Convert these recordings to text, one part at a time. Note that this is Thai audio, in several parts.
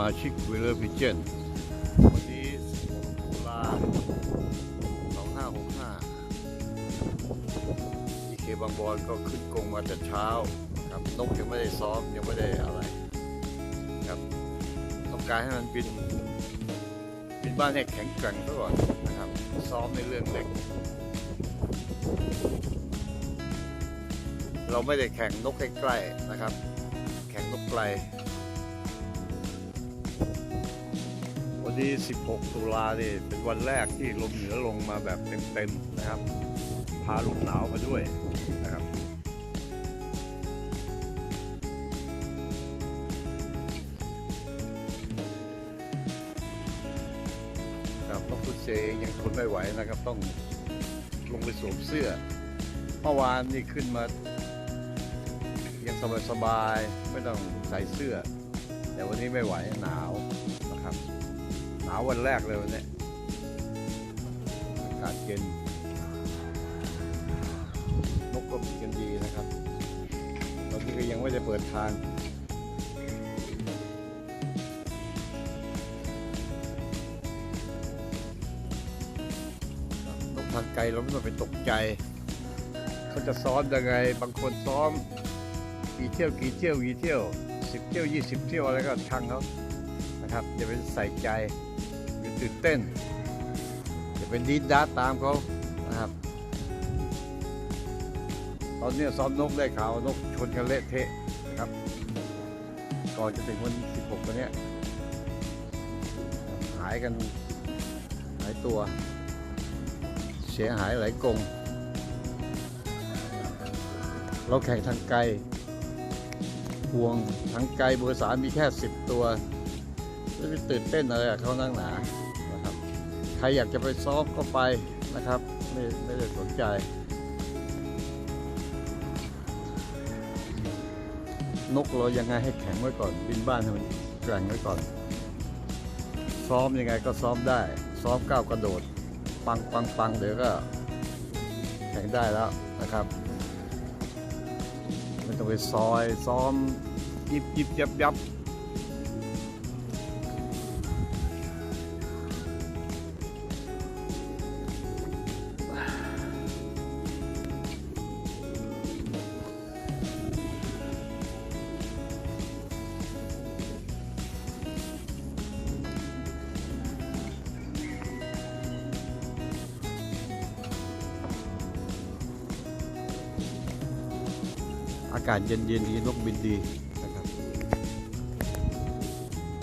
เจนวันนี้16ตุลา2565อีเคบางบอนก็ขึ้นกงมาแต่เช้าครับนกยังไม่ได้ซ้อมยังไม่ได้อะไรครับต้องการให้มันบินบินบ้านให้แข็งแกร่งซะก่อนนะครับ ซ้อมในเรื่องเล็ก เราไม่ได้แข่งนกใกล้ๆนะครับ แข่งนกไกล วันที่16 ตุลาเนี่ยเป็นวันแรกที่ลมเหนือลงมาแบบเต็มๆนะครับ พาลมหนาวมาด้วยนะครับครับนกพุเซยังทนไม่ไหวนะครับ ต้องลงไปสวมเสื้อ เมื่อวานนี่ขึ้นมา ยังสบายๆไม่ต้องใส่เสื้อ แต่วันนี้ไม่ไหวหนาวนะครับ นาววันแรกเลยวันนี้อากาศเย็นนกก็บินกันดีนะครับตอนนี้ก็ยังไม่ได้เปิดทางนกทางไกลเราไม่ต้องไปตกใจ เขาจะซ้อมยังไง บางคนซ้อมกี่เที่ยวกี่เที่ยวกี่เที่ยวสิบเที่ยวยี่สิบเที่ยวอะไรก็ช่างเขานะครับอย่าไปใส่ใจ ตื่นเต้นอย่าเป็นดีดดาตามเขานะครับ ตอนนี้ซ้อมนกได้ข่าวนกชนกันเละเทะนะครับ ก่อนจะถึงวันที่16วันนี้หายกันหลายตัว เสียหายหลายกง เราแข่งทางไกลห่วงทางไกลเบอร์สามมีแค่สิบตัวไม่ตื่นเต้นอะไรกับเขานั่งหนา ใครอยากจะไปซ้อมก็ไปนะครับ ไม่ไม่ได้สนใจ นกเรายังไงให้แข็งไว้ก่อน บินบ้านให้มันแกร่งไว้ก่อน ซ้อมยังไงก็ซ้อมได้ ซ้อมก้าวกระโดด ปังปังปังเดี๋ยวก็แข่งได้แล้วนะครับไม่ต้องไปซอยซ้อมยิบยิบยับยับ อากาศเย็นเย็นดีนกบินดีนะครับ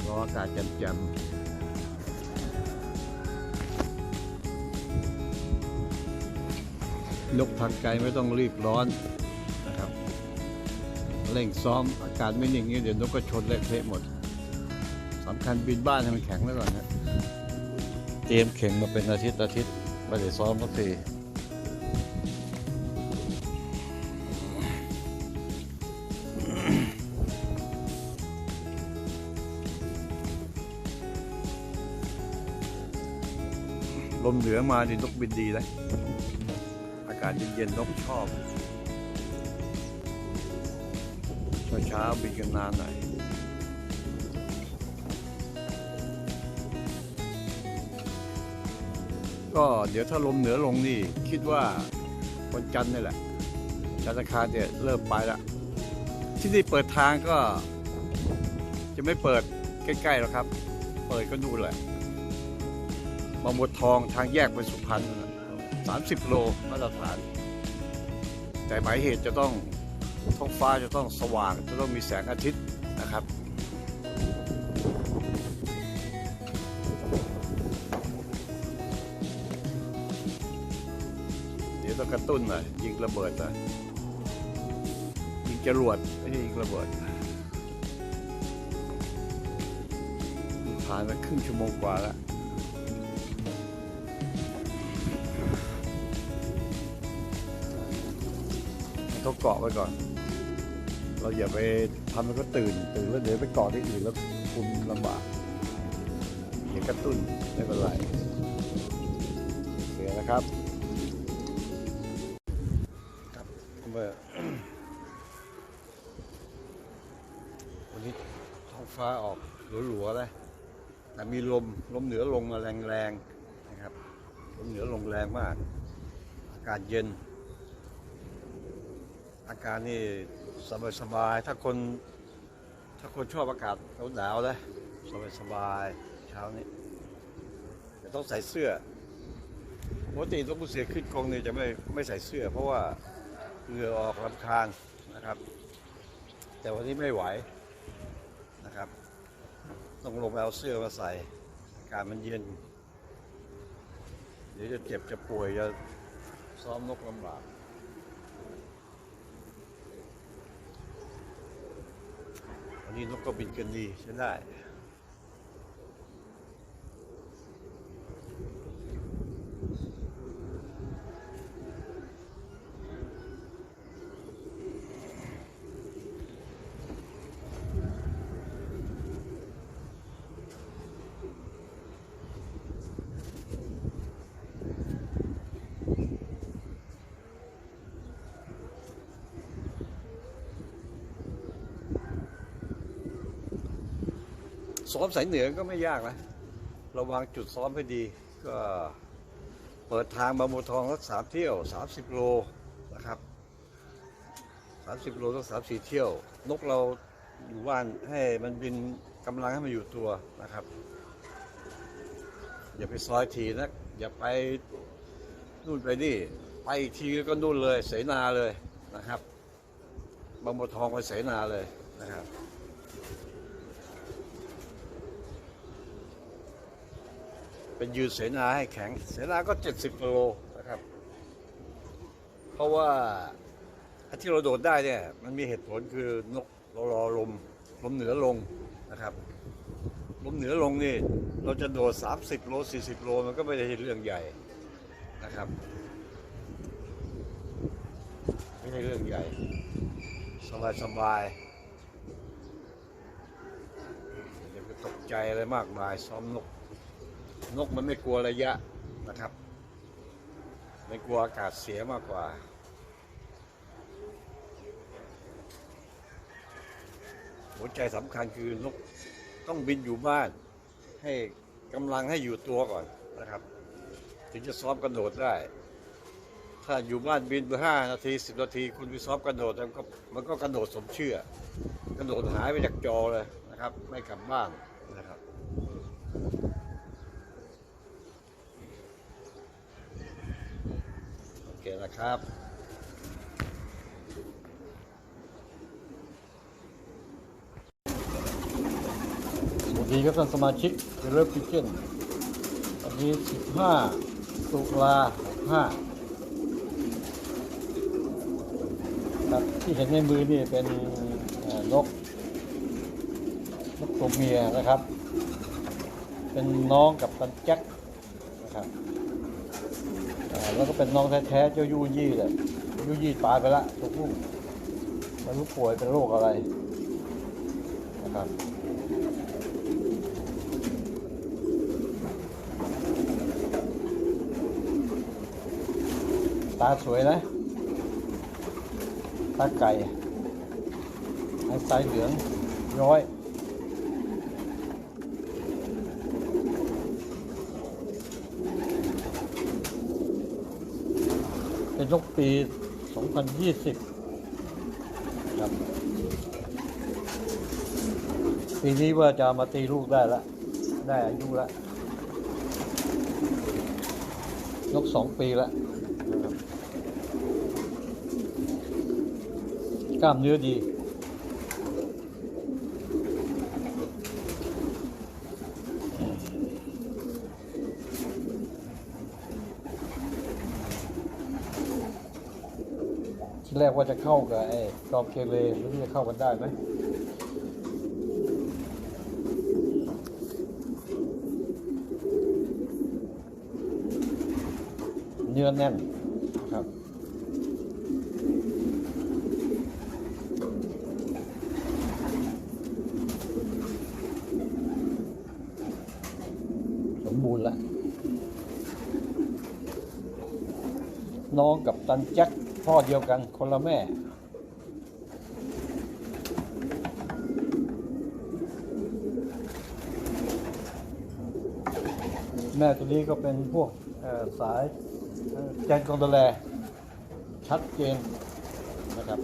รออากาศแจ่มๆนกทางไกลไม่ต้องรีบร้อนนะครับเร่งซ้อมอากาศไม่นิ่งนี้เดี๋ยวนกก็ชนเละเทะหมดสำคัญบินบ้านให้มันแข็งไว้ก่อนนะเตรียมเข่งมาเป็นอาทิตย์อาทิตย์ไม่ได้ซ้อมสักที ลมเหนือมาดินกบินดีเลยอากาศเย็นๆนกชอบเช้าๆบินกันนานหน่อยก็เดี๋ยวถ้าลมเหนือลงนี่คิดว่าวันจันทร์นี่แหละจันทร์คาเนี่ยเริ่มไปละที่นี่เปิดทางก็ จะไม่เปิดใกล้ๆหรอกครับ เปิดก็ดูแหละ บางบัวทองทางแยกไปสุพรรณสามสิบโลมาตรฐาน แต่หมายเหตุจะต้องท้องฟ้าจะต้องสว่าง จะต้องมีแสงอาทิตย์นะครับ เดี๋ยวต้องกระตุ้นหน่อยยิงระเบิดหน่อยยิงจรวดไม่ใช่ยิงระเบิดผ่านมาครึ่งชั่วโมงกว่าแล้ว เขาเกาะไว้ก่อน เราอย่าไปทำให้เขาตื่น ตื่นแล้วเดี๋ยวไปเกาะที่อื่นแล้วคุณลำบากอย่ากระตุ้นไม่เป็นไรเสียนะครับครับเมื่อวันนี้ท้องฟ้าออกหลัวๆเลยแต่มีลมลมเหนือลงมาแรงๆนะครับลมเหนือลงแรงมาก อากาศเย็น อากาศนี่สบายๆถ้าคนถ้าคนชอบอากาศหนาวๆนะสบายๆเช้านี้แต่ต้องใส่เสื้อปกติต้องผู้เสียขึ้นกองนี่จะไม่ไม่ใส่เสื้อ เพราะว่าเหงื่อออกลำคาญนะครับ แต่วันนี้ไม่ไหวนะครับ ต้องลงไปเอาเสื้อมาใส่อากาศมันเย็น เดี๋ยวจะเจ็บจะป่วยจะซ้อมนกลำบาก วั นี้นกก็บินกันดีใช้ได้ ซ้อมสายเหนือก็ไม่ยากนะระวางจุดซ้อมให้ดี ก็เปิดทางบางบัวทองสักสามเที่ยวสามสิบโลนะครับสามสิบโลสักสามสี่เที่ยว นกเราอยู่บ้านให้มันบินกำลังให้มันอยู่ตัวนะครับ อย่าไปซอยทีนะอย่าไปนู่นไปนี่ไปอีกทีก็นู่นเลยเสนาเลยนะครับบางบัวทองไปเสนาเลยนะครับ เป็นยืนเสนาให้แข็ง เสนาก็ 70กิโลนะครับ เพราะว่าอันที่เราโดดได้เนี่ยมันมีเหตุผลคือนกเรารอลมลมเหนือลงนะครับ ลมเหนือลงนี่เราจะโดด 30 โล 40 โลมันก็ไม่ได้เรื่องใหญ่นะครับไม่ใช่เรื่องใหญ่ สบายสบายอย่าไปตกใจอะไรมากมายซ้อมนก นกมันไม่กลัวระยะนะครับ ไม่กลัวอากาศเสียมากกว่า หัวใจสำคัญคือนกต้องบินอยู่บ้าน ให้กำลังให้อยู่ตัวก่อนนะครับ ถึงจะซ้อมกระโดดได้ ถ้าอยู่บ้านบินไปห้านาทีสิบนาที คุณไปซ้อมกระโดดมันก็มันก็กระโดดสมเชื่อ กระโดดหายไปจากจอเลยนะครับ ไม่กลับบ้านนะครับ โอเคนะครับสวัสดีครับท่านสมาชิกเริ่มพิเกนวันนี้ 15 ตุลา65ครับที่เห็นในมือนี่เป็นนกนกตัวเมียนะครับ เป็นน้องกับตันแจ็คนะครับ แล้วก็เป็นน้องแท้ๆเจ้ายูยี่แหละยูยี่ตายไปละตัวผู้ไม่รู้ป่วยเป็นโรคอะไรนะครับตาสวยนะตาไก่ไอ้สายเหลืองร้อย เป็นนกปี 2020 ครับ ปีนี้ว่าจะมาตีลูกได้ละได้อายุละนกสองปีละกล้ามเนื้อดี ที่ แรกว่าจะเข้ากับไอ้จอบเคเลไม่รู้จะเข้ากันได้ไหมเนื้อแน่นครับ สมบูรณ์แล้ว น้องกับ ตันแจ็คพ่อเดียวกันคนละแม่แม่ตัวนี้ก็เป็นพวกสายเอ่อแกนกองตะแลชัดเจนนะครับ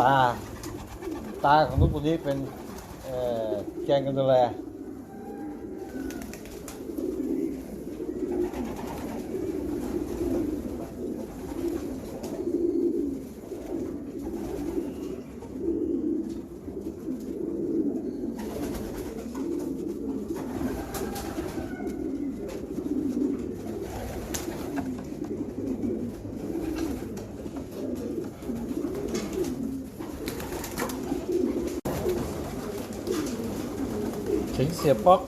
ตา ตาของนกตัวนี้เป็นเอ่อแกนกองตะแล เข็งเสียบป๊อก